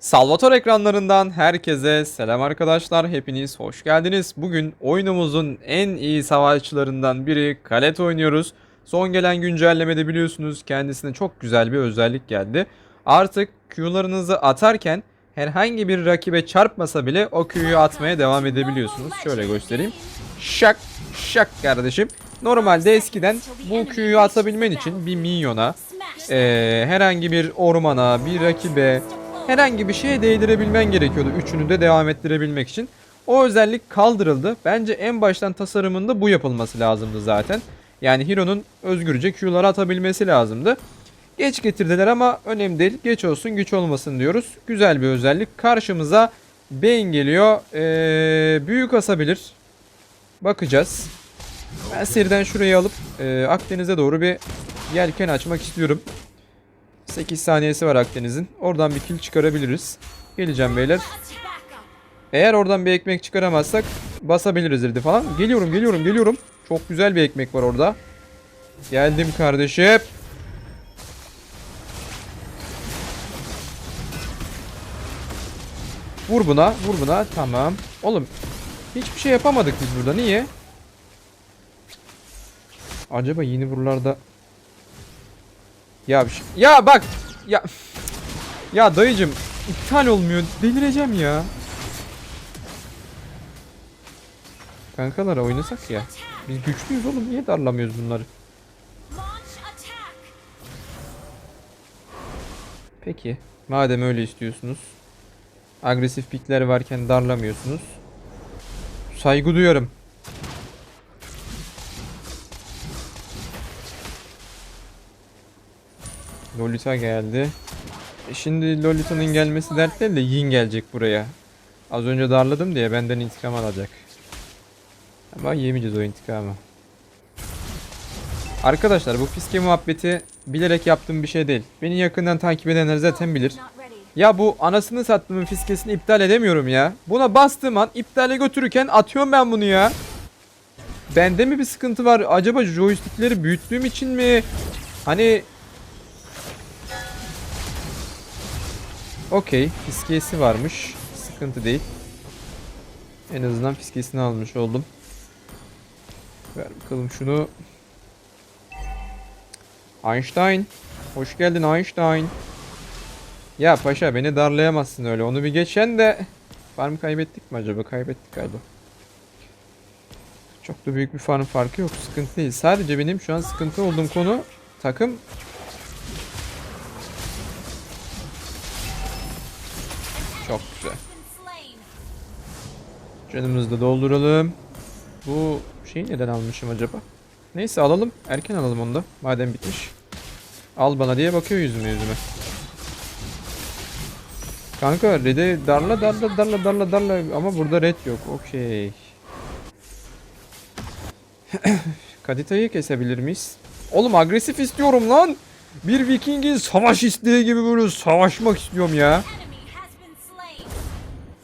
Salvatore ekranlarından herkese selam arkadaşlar. Hepiniz hoş geldiniz. Bugün oyunumuzun en iyi savaşçılarından biri Kalet oynuyoruz. Son gelen güncellemede biliyorsunuz kendisine çok güzel bir özellik geldi. Artık Q'larınızı atarken herhangi bir rakibe çarpmasa bile o Q'yu atmaya devam edebiliyorsunuz. Şöyle göstereyim. Şak şak kardeşim. Normalde eskiden bu Q'yu atabilmen için bir minyona, eee, herhangi bir ormana, bir rakibe, herhangi bir şeye değdirebilmen gerekiyordu. Üçünü de devam ettirebilmek için. O özellik kaldırıldı. Bence en baştan tasarımında bu yapılması lazımdı zaten. Yani Hero'nun özgürce Q'ları atabilmesi lazımdı. Geç getirdiler ama önemli değil. Geç olsun güç olmasın diyoruz. Güzel bir özellik. Karşımıza Bane geliyor. Ee, büyük asabilir. Bakacağız. Ben seriden şurayı alıp e, Akdeniz'e doğru bir yelken açmak istiyorum. 8 saniyesi var Akdeniz'in. Oradan bir kill çıkarabiliriz. Geleceğim beyler. Eğer oradan bir ekmek çıkaramazsak basabiliriz dedi falan. Geliyorum geliyorum geliyorum. Çok güzel bir ekmek var orada. Geldim kardeşim. Vur buna vur buna tamam. Oğlum hiçbir şey yapamadık biz burada niye? Acaba yeni buralarda ya bir şey- ya bak ya ya dayıcım iptal olmuyor delireceğim ya. Kankalara oynasak ya. Biz güçlüyüz oğlum niye darlamıyoruz bunları? Peki madem öyle istiyorsunuz. Agresif pikler varken darlamıyorsunuz. Saygı duyarım. Lolita geldi. E şimdi Lolita'nın gelmesi dert değil de Yin gelecek buraya. Az önce darladım diye benden intikam alacak. Ama yemeyeceğiz o intikamı. Arkadaşlar bu fiske muhabbeti bilerek yaptığım bir şey değil. Beni yakından takip edenler zaten bilir. Ya bu anasını sattığımın fiskesini iptal edemiyorum ya. Buna bastığım an iptale götürürken atıyorum ben bunu ya. Bende mi bir sıkıntı var? Acaba joystickleri büyüttüğüm için mi? Hani Okey. Fiskiyesi varmış. Sıkıntı değil. En azından fiskiyesini almış oldum. Ver bakalım şunu. Einstein. Hoş geldin Einstein. Ya paşa beni darlayamazsın öyle. Onu bir geçen de farm kaybettik mi acaba? Kaybettik galiba. Çok da büyük bir farm farkı yok. Sıkıntı değil. Sadece benim şu an sıkıntı olduğum konu takım Çok güzel. Canımızı da dolduralım. Bu şeyi neden almışım acaba? Neyse alalım. Erken alalım onu da. Madem bitmiş. Al bana diye bakıyor yüzüme yüzüme. Kanka red'e darla darla darla darla darla ama burada red yok. Okey. Kadita'yı kesebilir miyiz? Oğlum agresif istiyorum lan. Bir vikingin savaş isteği gibi böyle savaşmak istiyorum ya.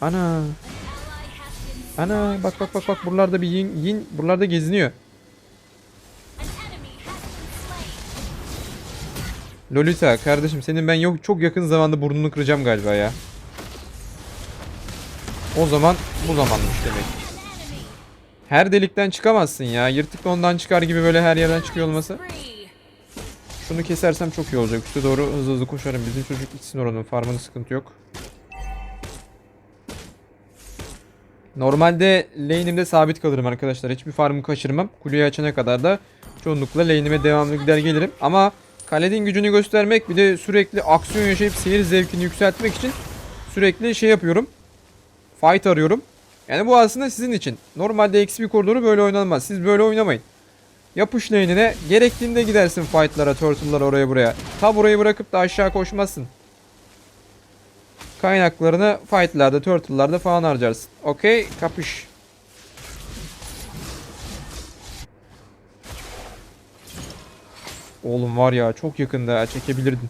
Ana. Ana bak bak bak bak buralarda bir yin, yin buralarda geziniyor. Lolita kardeşim senin ben yok çok yakın zamanda burnunu kıracağım galiba ya. O zaman bu zamanmış demek. Her delikten çıkamazsın ya. Yırtık ondan çıkar gibi böyle her yerden çıkıyor olması. Şunu kesersem çok iyi olacak. Üste doğru hızlı hızlı koşarım. Bizim çocuk içsin oranın. Farmının sıkıntı yok. Normalde lane'imde sabit kalırım arkadaşlar. Hiçbir farmı kaçırmam. Kuleyi açana kadar da çoğunlukla lane'ime devamlı gider gelirim. Ama Kaledin gücünü göstermek bir de sürekli aksiyon yaşayıp seyir zevkini yükseltmek için sürekli şey yapıyorum. Fight arıyorum. Yani bu aslında sizin için. Normalde XP koridoru böyle oynanmaz. Siz böyle oynamayın. Yapış lane'ine gerektiğinde gidersin fight'lara, turtle'lara oraya buraya. Ta burayı bırakıp da aşağı koşmazsın. Kaynaklarını fight'larda, turtle'larda falan harcarsın. Okey, kapış. Oğlum var ya çok yakında çekebilirdin.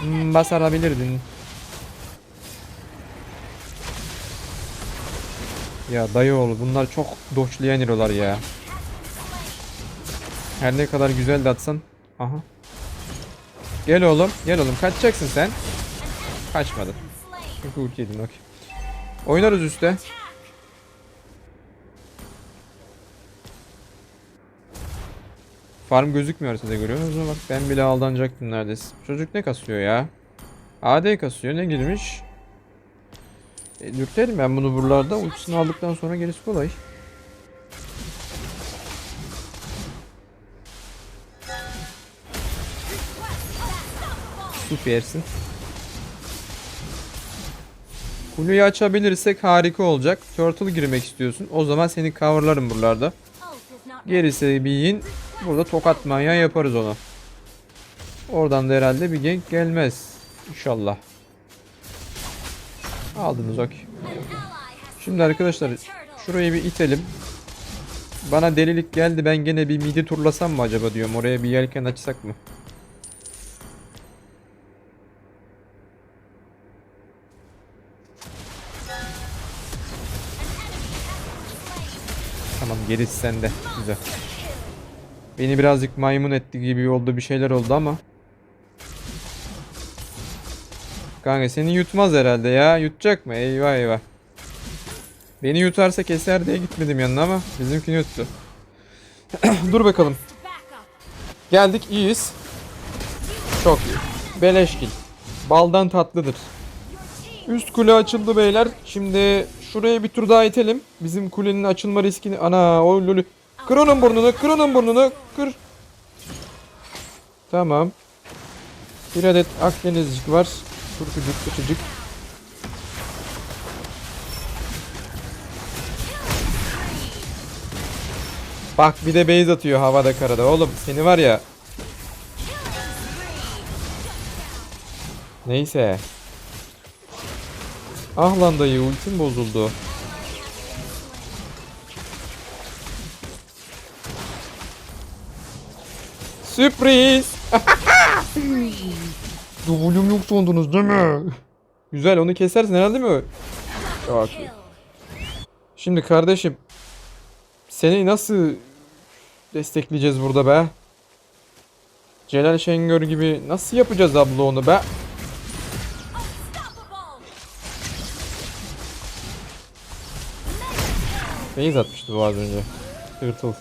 Hmm, basarabilirdin. Ya dayı oğlu bunlar çok doçlayan hero'lar ya. Her ne kadar güzel de atsan. Aha. Gel oğlum. Gel oğlum. Kaçacaksın sen. Kaçmadın. Çünkü ulti yedin. Okay. Oynarız üstte. Farm gözükmüyor size görüyorsunuz mu? Bak ben bile aldanacaktım neredeyse. Çocuk ne kasıyor ya? AD kasıyor. Ne girmiş? E, dürtelim ben bunu buralarda. Ultisini aldıktan sonra gerisi kolay. Süpersin. Kuleyi açabilirsek harika olacak. Turtle girmek istiyorsun. O zaman seni coverlarım buralarda. Gerisi bir yin. Burada tokat manyağı yaparız onu. Oradan da herhalde bir gank gelmez. İnşallah. Aldınız okey. Şimdi arkadaşlar şurayı bir itelim. Bana delilik geldi ben gene bir midi turlasam mı acaba diyorum. Oraya bir yelken açsak mı? Gerisi sende. Güzel. Beni birazcık maymun etti gibi oldu bir şeyler oldu ama. Kanka seni yutmaz herhalde ya. Yutacak mı? Eyvah eyvah. Beni yutarsa keser diye gitmedim yanına ama bizimkini yuttu. Dur bakalım. Geldik iyiyiz. Çok iyi. Beleşkil. Baldan tatlıdır. Üst kule açıldı beyler. Şimdi şuraya bir tur daha itelim. Bizim kulenin açılma riskini... Ana o lülü. Kır onun burnunu, kır onun burnunu, kır. Tamam. Bir adet Akdenizcik var. Turkucuk, küçücük. Bak bir de base atıyor havada karada. Oğlum seni var ya. Neyse. Ah lan dayı ultim bozuldu. Sürpriz. W'm yok sandınız değil mi? Güzel onu kesersin herhalde mi? İyi. Şimdi kardeşim seni nasıl destekleyeceğiz burada be? Celal Şengör gibi nasıl yapacağız abla onu be? Beyz atmıştı bu az önce. Tırtıl.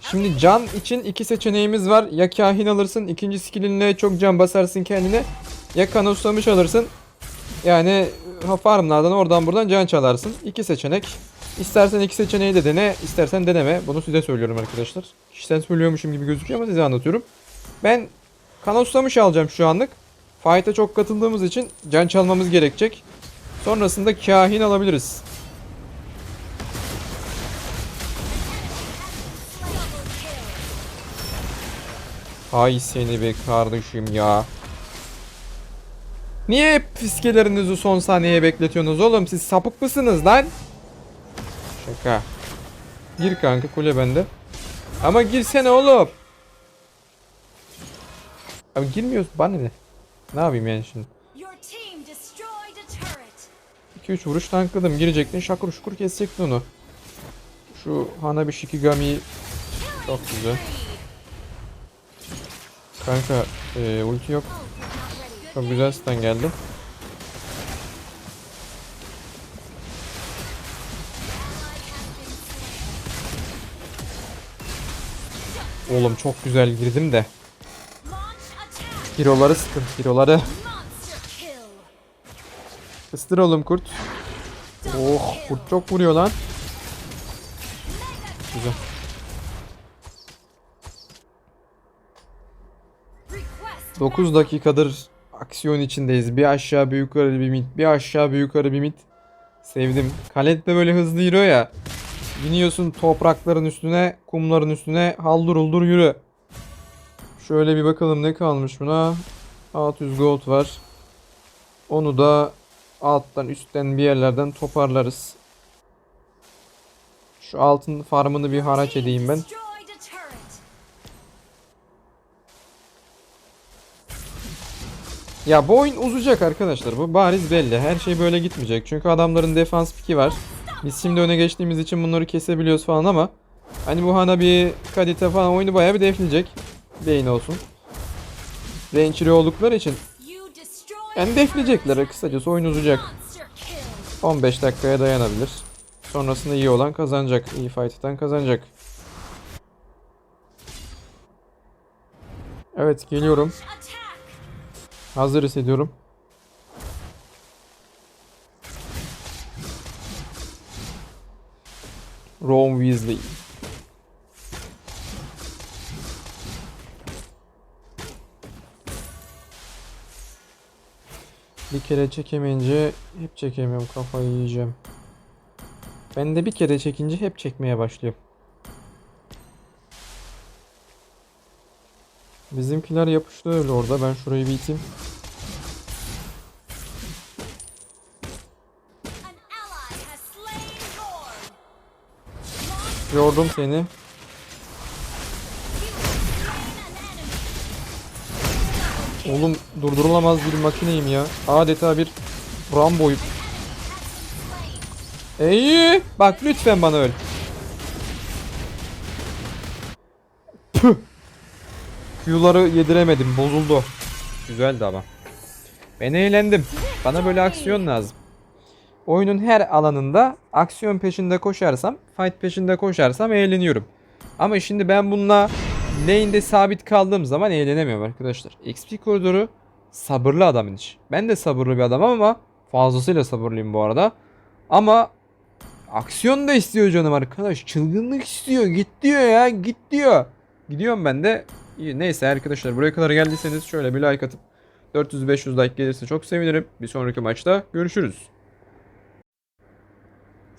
Şimdi can için iki seçeneğimiz var. Ya kahin alırsın ikinci skillinle çok can basarsın kendine. Ya kanoslamış alırsın. Yani ha, farmlardan oradan buradan can çalarsın. İki seçenek. İstersen iki seçeneği de dene, istersen deneme. Bunu size söylüyorum arkadaşlar. Kişiden söylüyormuşum gibi gözüküyor ama size anlatıyorum. Ben kanoslamış alacağım şu anlık. Fight'a çok katıldığımız için can çalmamız gerekecek. Sonrasında kahin alabiliriz. Hay seni be kardeşim ya. Niye hep fiskelerinizi son saniyeye bekletiyorsunuz oğlum? Siz sapık mısınız lan? Şaka. Gir kanka kule bende. Ama girsene oğlum. Abi girmiyoruz bana ne? Ne yapayım yani şimdi? 2-3 vuruş tankladım. Girecektin şakur şukur kesecektin onu. Şu Hanabi Shikigami çok güzel. Kanka e, ulti yok. Çok güzel stun geldi. Oğlum çok güzel girdim de. Hero'ları sıkın. Hero'ları. Oğlum kurt. Oh kurt çok vuruyor lan. Güzel. 9 dakikadır aksiyon içindeyiz. Bir aşağı bir yukarı bir mid. Bir aşağı bir yukarı bir mid. Sevdim. Kalet de böyle hızlı yürüyor ya. Biniyorsun toprakların üstüne, kumların üstüne haldır uldur yürü. Şöyle bir bakalım ne kalmış buna. 600 gold var. Onu da alttan üstten bir yerlerden toparlarız. Şu altın farmını bir haraç edeyim ben. Ya bu oyun uzayacak arkadaşlar. Bu bariz belli. Her şey böyle gitmeyecek. Çünkü adamların defans piki var. Biz şimdi öne geçtiğimiz için bunları kesebiliyoruz falan ama hani bu Hanabi, Kadita falan oyunu bayağı bir defleyecek. Beyin olsun. Ranger'i oldukları için yani. Kısacası oyun uzayacak. 15 dakikaya dayanabilir. Sonrasında iyi olan kazanacak. İyi fight'tan kazanacak. Evet geliyorum. Hazır hissediyorum. Ron Weasley. Bir kere çekemeyince hep çekemiyorum kafayı yiyeceğim. Ben de bir kere çekince hep çekmeye başlıyorum. Bizimkiler yapıştı öyle orada. Ben şurayı bir iteyim. Yordum seni. Oğlum durdurulamaz bir makineyim ya. Adeta bir Rambo'yum. İyi. Bak lütfen bana öl. Püh. Q'ları yediremedim. Bozuldu. Güzeldi ama. Ben eğlendim. Bana böyle aksiyon lazım. Oyunun her alanında aksiyon peşinde koşarsam, fight peşinde koşarsam eğleniyorum. Ama şimdi ben bununla lane'de sabit kaldığım zaman eğlenemiyorum arkadaşlar. XP koridoru sabırlı adamın iş. Ben de sabırlı bir adamım ama fazlasıyla sabırlıyım bu arada. Ama aksiyon da istiyor canım arkadaş. Çılgınlık istiyor. Git diyor ya. Git diyor. Gidiyorum ben de. İyi, neyse arkadaşlar buraya kadar geldiyseniz şöyle bir like atıp 400-500 like gelirse çok sevinirim. Bir sonraki maçta görüşürüz.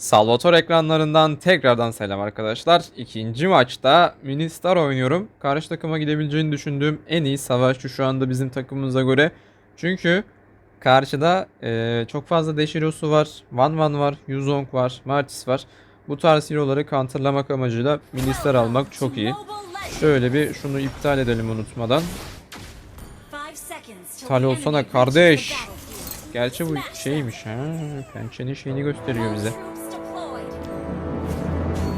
Salvatore ekranlarından tekrardan selam arkadaşlar. İkinci maçta Ministar oynuyorum. Karşı takıma gidebileceğini düşündüğüm en iyi savaşçı şu anda bizim takımımıza göre. Çünkü karşıda eee, çok fazla Deshirosu var, Van Van var, Yuzong var, Martis var. Bu tarz hero'ları counterlamak amacıyla Ministar almak çok iyi. Şöyle bir şunu iptal edelim unutmadan. İptal olsana kardeş. Gerçi bu şeymiş ha. Pençenin şeyini gösteriyor bize.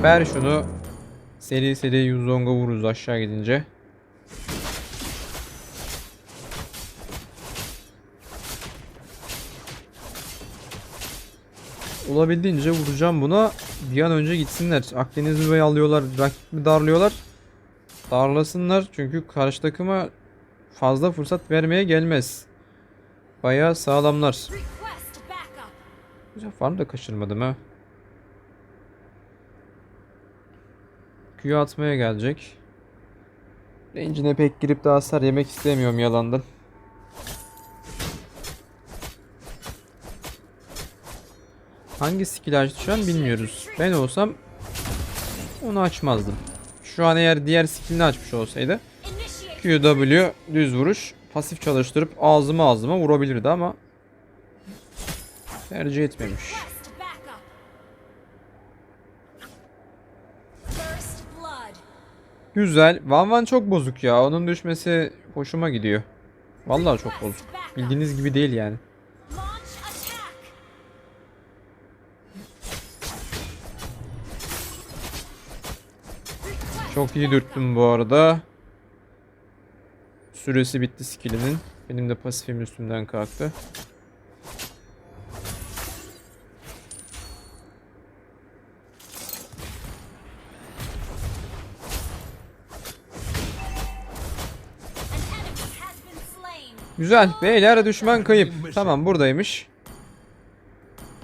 Ver şunu. Seri seri Yuzong'a vururuz aşağı gidince. Olabildiğince vuracağım buna. Bir an önce gitsinler. Akdeniz'i mi alıyorlar, rakibi darlıyorlar. Darlasınlar çünkü karşı takıma fazla fırsat vermeye gelmez. Bayağı sağlamlar. Güzel farm da kaçırmadım ha. Q'yu atmaya gelecek. Range'ine pek girip de hasar yemek istemiyorum yalandan. Hangi skill an bilmiyoruz. Ben olsam onu açmazdım. Şu an eğer diğer skillini açmış olsaydı QW düz vuruş pasif çalıştırıp ağzıma ağzıma vurabilirdi ama tercih etmemiş. Güzel. Van Van çok bozuk ya. Onun düşmesi hoşuma gidiyor. Vallahi çok bozuk. Bildiğiniz gibi değil yani. Çok iyi dürttüm bu arada. Süresi bitti skillinin. Benim de pasifim üstümden kalktı. Güzel. Beyler düşman kayıp. Tamam buradaymış.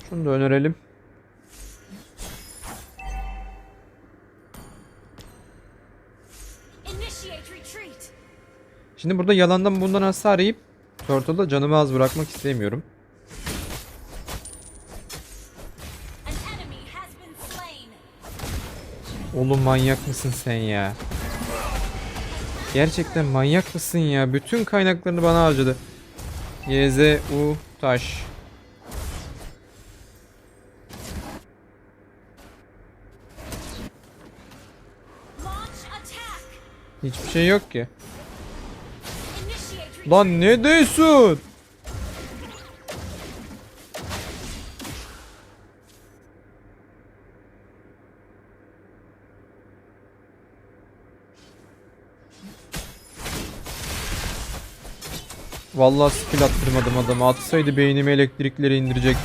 Şunu da önerelim. Şimdi burada yalandan bundan hasar yiyip Turtle'da canımı az bırakmak istemiyorum. Oğlum manyak mısın sen ya? Gerçekten manyak mısın ya? Bütün kaynaklarını bana harcadı. YZ U taş. Hiçbir şey yok ki. Lan ne diyorsun? Vallahi skill attırmadım adama. Atsaydı beynimi elektrikleri indirecek.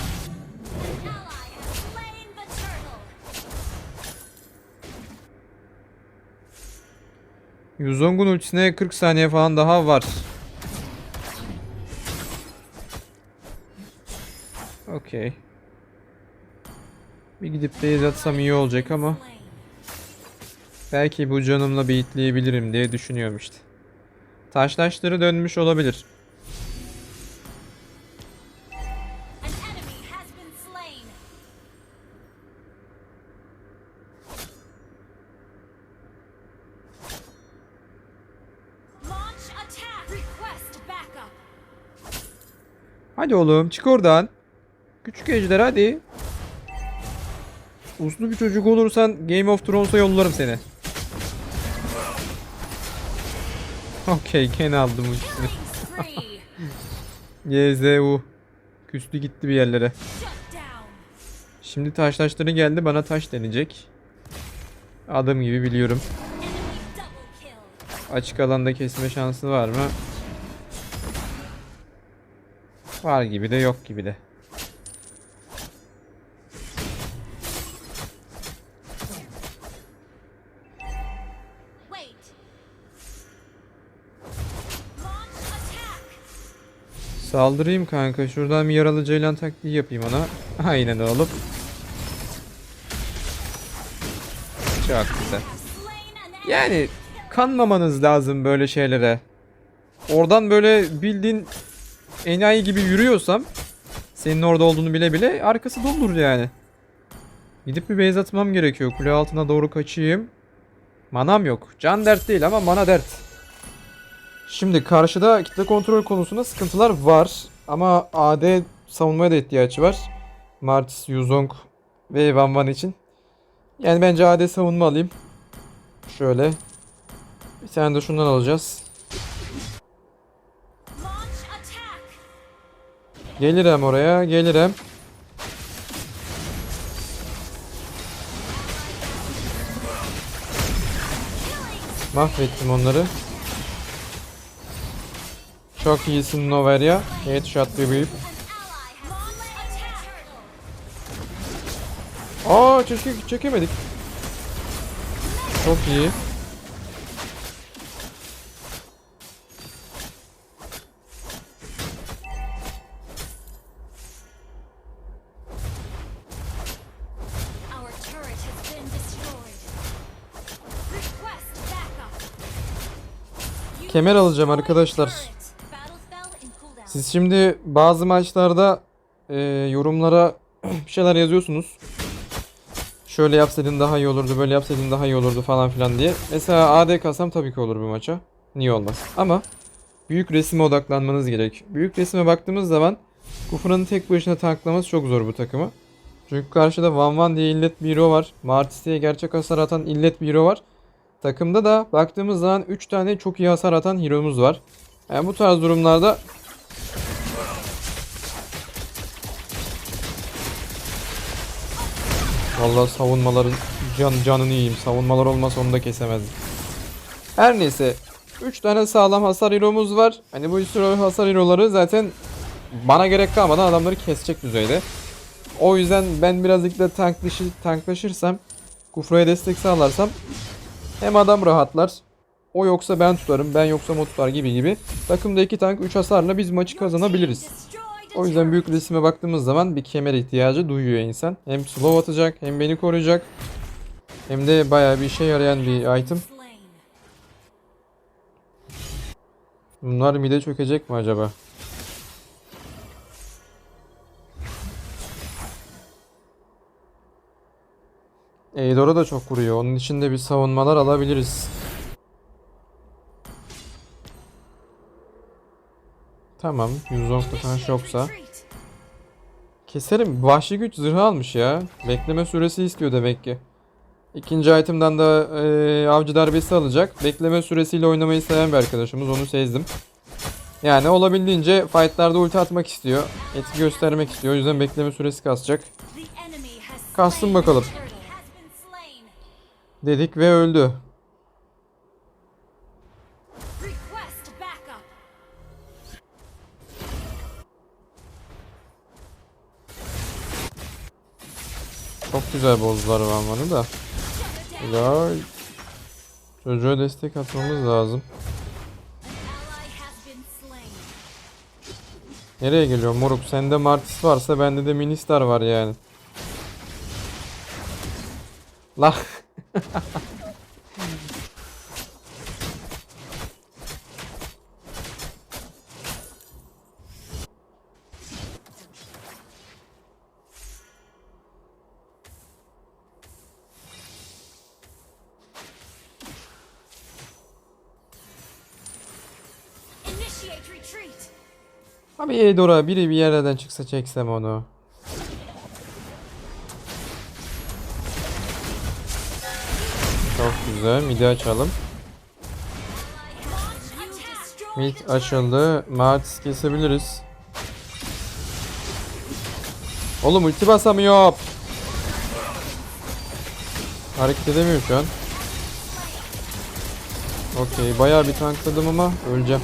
Yuzong'un ultisine 40 saniye falan daha var. Okey. Bir gidip base atsam iyi olacak ama belki bu canımla beatleyebilirim diye düşünüyorum işte. Taşlaşları dönmüş olabilir. Hadi oğlum çık oradan. Küçük ejder hadi. Uslu bir çocuk olursan Game of Thrones'a yollarım seni. Okey gene aldım spree. YZU. Küstü gitti bir yerlere. Şimdi taş taşları geldi bana taş deneyecek. Adım gibi biliyorum. Açık alanda kesme şansı var mı? Var gibi de yok gibi de. Saldırayım kanka. Şuradan bir yaralı ceylan taktiği yapayım ona. Aynen oğlum. Çok güzel. Yani kanmamanız lazım böyle şeylere. Oradan böyle bildiğin enayi gibi yürüyorsam senin orada olduğunu bile bile arkası doldur yani. Gidip bir base atmam gerekiyor. Kule altına doğru kaçayım. Manam yok. Can dert değil ama mana dert. Şimdi karşıda kitle kontrol konusunda sıkıntılar var. Ama AD savunmaya da ihtiyaç var. Martis, Yuzong ve Van Van için. Yani bence AD savunma alayım. Şöyle. Bir tane de şundan alacağız. Gelirim oraya, gelirim. Mahvettim onları. Çok iyisin Noveria. Headshot bebeğim. Aa çeke çekemedik. Çok iyi. Kemer alacağım arkadaşlar. Siz şimdi bazı maçlarda e, yorumlara bir şeyler yazıyorsunuz. Şöyle yapsaydın daha iyi olurdu, böyle yapsaydın daha iyi olurdu falan filan diye. Mesela AD kasam tabii ki olur bu maça. Niye olmaz? Ama büyük resime odaklanmanız gerek. Büyük resime baktığımız zaman Kufra'nın tek başına tanklaması çok zor bu takımı. Çünkü karşıda Van Van diye illet bir hero var. Martis diye gerçek hasar atan illet bir hero var. Takımda da baktığımız zaman 3 tane çok iyi hasar atan hero'muz var. Yani bu tarz durumlarda Vallahi savunmaların can canını yiyeyim. Savunmalar olmasa onu da kesemezdim. Her neyse 3 tane sağlam hasar hero'muz var. Hani bu sürü hasar hero'ları zaten bana gerek kalmadan adamları kesecek düzeyde. O yüzden ben birazcık da tanklaşı, tanklaşırsam Kufra'ya destek sağlarsam hem adam rahatlar. O yoksa ben tutarım, ben yoksa o tutar gibi gibi. Takımda 2 tank 3 hasarla biz maçı kazanabiliriz. O yüzden büyük resime baktığımız zaman bir kemer ihtiyacı duyuyor insan. Hem slow atacak hem beni koruyacak. Hem de bayağı bir işe yarayan bir item. Bunlar mide çökecek mi acaba? Eidor'a da çok vuruyor. Onun için de bir savunmalar alabiliriz. Tamam. 110 taş yoksa. Keserim. Vahşi güç zırhı almış ya. Bekleme süresi istiyor demek ki. İkinci item'dan da eee, avcı darbesi alacak. Bekleme süresiyle oynamayı seven bir arkadaşımız. Onu sezdim. Yani olabildiğince fightlarda ulti atmak istiyor. Etki göstermek istiyor. O yüzden bekleme süresi kasacak. Kastım bakalım dedik ve öldü. Çok güzel bozdular Vanvan'ı da. Ya çocuğa destek atmamız lazım. Nereye geliyor moruk? Sende Martis varsa bende de Ministar var yani. Lah. Abi Eidora biri bir yerden çıksa çeksem onu. Çok güzel. Midi açalım. Mid açıldı. Martis kesebiliriz. Oğlum ulti basamıyor. Hareket edemiyor şu an. Okey. Bayağı bir tankladım ama öleceğim.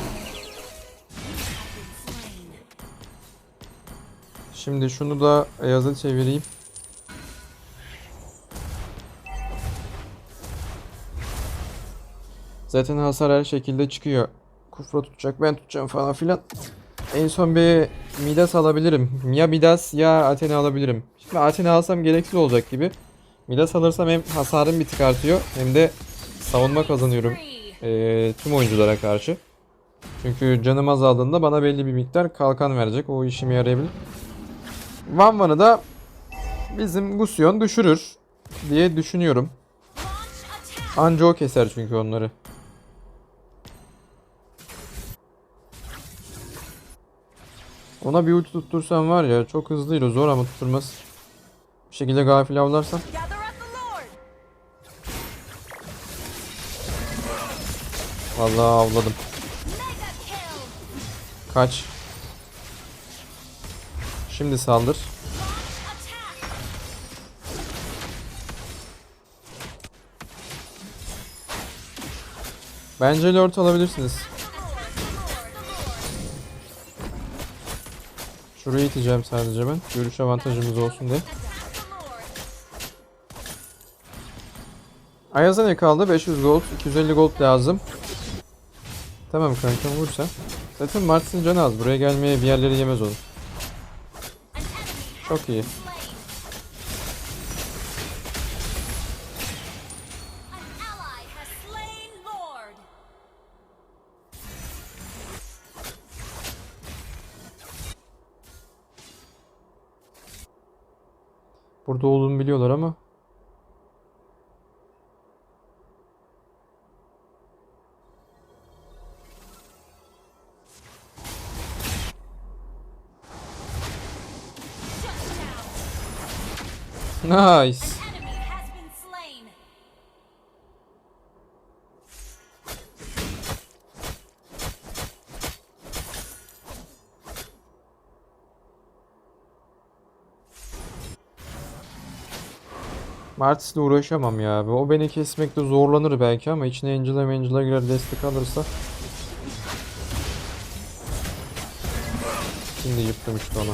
Şimdi şunu da Ayaz'a çevireyim. Zaten hasar her şekilde çıkıyor. Kufra tutacak ben tutacağım falan filan. En son bir Midas alabilirim. Ya Midas ya Athena alabilirim. Şimdi Athena alsam gereksiz olacak gibi. Midas alırsam hem hasarım bir tık artıyor hem de savunma kazanıyorum eee, tüm oyunculara karşı. Çünkü canım azaldığında bana belli bir miktar kalkan verecek. O işime yarayabilir. Van Van'ı da bizim Gusion düşürür diye düşünüyorum. Anca o keser çünkü onları. Ona bir ulti tuttursam var ya çok hızlıydı zor ama tutturmaz. Bir şekilde gafil Lord. Vallahi avladım. Kaç. Şimdi saldır. Bence lord alabilirsiniz. Şuraya iteceğim sadece ben. Görüş avantajımız olsun diye. Ayaz'a ne kaldı? 500 gold, 250 gold lazım. Tamam kanka vur sen. Zaten Martis'in canı az. Buraya gelmeye bir yerleri yemez olur. Çok iyi. Burada olduğunu biliyorlar ama. Nice. Martis'le uğraşamam ya. O beni kesmekte zorlanır belki ama içine Angela Angela girer destek alırsa. Şimdi yıktım işte onu.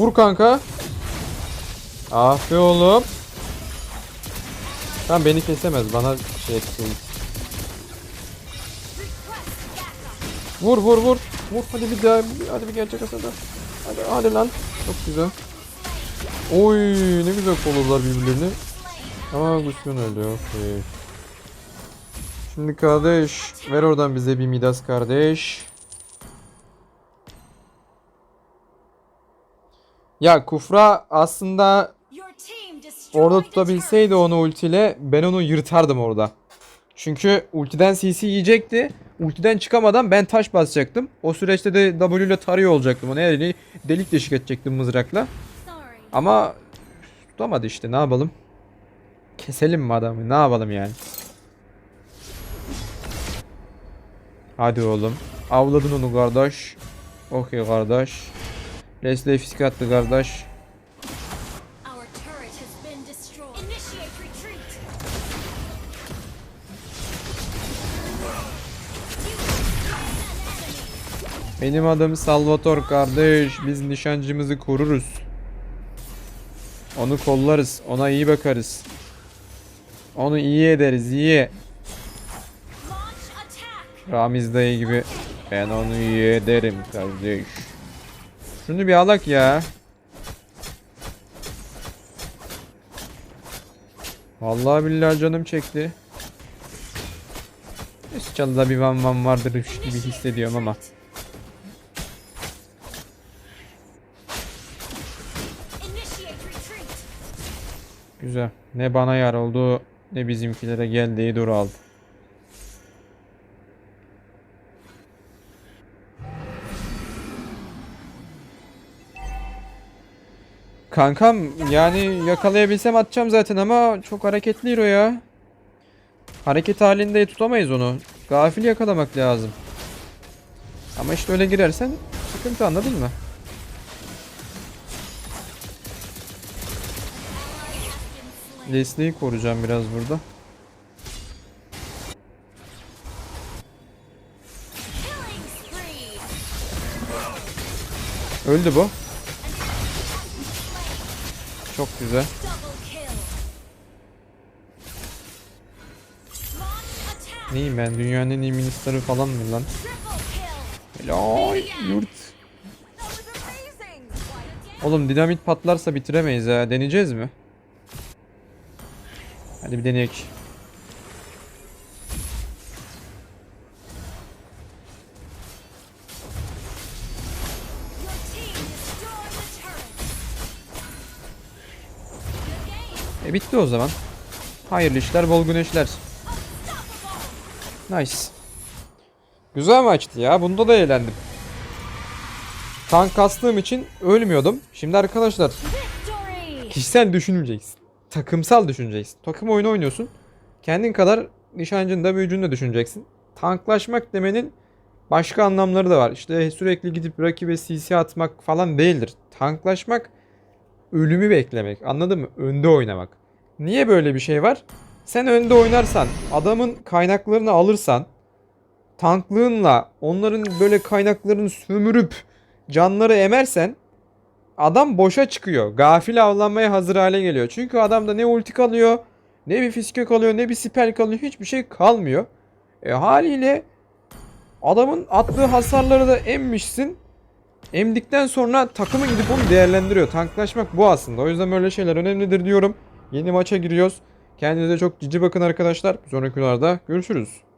Vur kanka. Be oğlum. Tamam beni kesemez. Bana şey etsin. Vur vur vur. Vur hadi bir daha. Hadi bir gerçek hasada. Hadi hadi lan. Çok güzel. Oy ne güzel kolurlar birbirlerini. Ama Gusion öldü. Okey. Şimdi kardeş. Ver oradan bize bir Midas kardeş. Ya Kufra aslında Orada tutabilseydi onu ultiyle ben onu yırtardım orada. Çünkü ultiden CC yiyecekti. Ultiden çıkamadan ben taş basacaktım. O süreçte de W ile tarıyor olacaktım. Onu elini delik deşik edecektim mızrakla. Ama tutamadı işte ne yapalım. Keselim mi adamı ne yapalım yani. Hadi oğlum. Avladın onu kardeş. Okey kardeş. Leslie fisk attı kardeş. Benim adım Salvator kardeş. Biz nişancımızı koruruz. Onu kollarız. Ona iyi bakarız. Onu iyi ederiz. iyi. Ramiz dayı gibi. Ben onu iyi ederim kardeş. Şunu bir alak ya. Vallahi billahi canım çekti. Üst çalıda bir van van vardır gibi hissediyorum ama. Güzel. Ne bana yar oldu ne bizimkilere geldiği dur aldı. Kankam yani yakalayabilsem atacağım zaten ama çok hareketli hero ya. Hareket halinde tutamayız onu. Gafil yakalamak lazım. Ama işte öyle girersen sıkıntı anladın mı? Leslie'yi koruyacağım biraz burada. Öldü bu. Çok güzel. Neyim ben dünyanın en iyi ministeri falan mı lan? Helal yurt. Oğlum dinamit patlarsa bitiremeyiz ha. Deneyeceğiz mi? Hadi bir deneyek. E bitti o zaman. Hayırlı işler, bol güneşler. Nice. Güzel maçtı ya. Bunda da eğlendim. Tank kastığım için ölmüyordum. Şimdi arkadaşlar kişisel düşünmeyeceksin. Takımsal düşüneceksin. Takım oyunu oynuyorsun. Kendin kadar nişancını da büyücünü de düşüneceksin. Tanklaşmak demenin başka anlamları da var. İşte sürekli gidip rakibe CC atmak falan değildir. Tanklaşmak ölümü beklemek. Anladın mı? Önde oynamak. Niye böyle bir şey var? Sen önde oynarsan, adamın kaynaklarını alırsan, tanklığınla onların böyle kaynaklarını sömürüp canları emersen adam boşa çıkıyor. Gafil avlanmaya hazır hale geliyor. Çünkü adamda ne ulti kalıyor, ne bir fiske kalıyor, ne bir spell kalıyor. Hiçbir şey kalmıyor. E haliyle adamın attığı hasarları da emmişsin. Emdikten sonra takımı gidip onu değerlendiriyor. Tanklaşmak bu aslında. O yüzden böyle şeyler önemlidir diyorum. Yeni maça giriyoruz. Kendinize çok cici bakın arkadaşlar. Bir sonraki videolarda görüşürüz.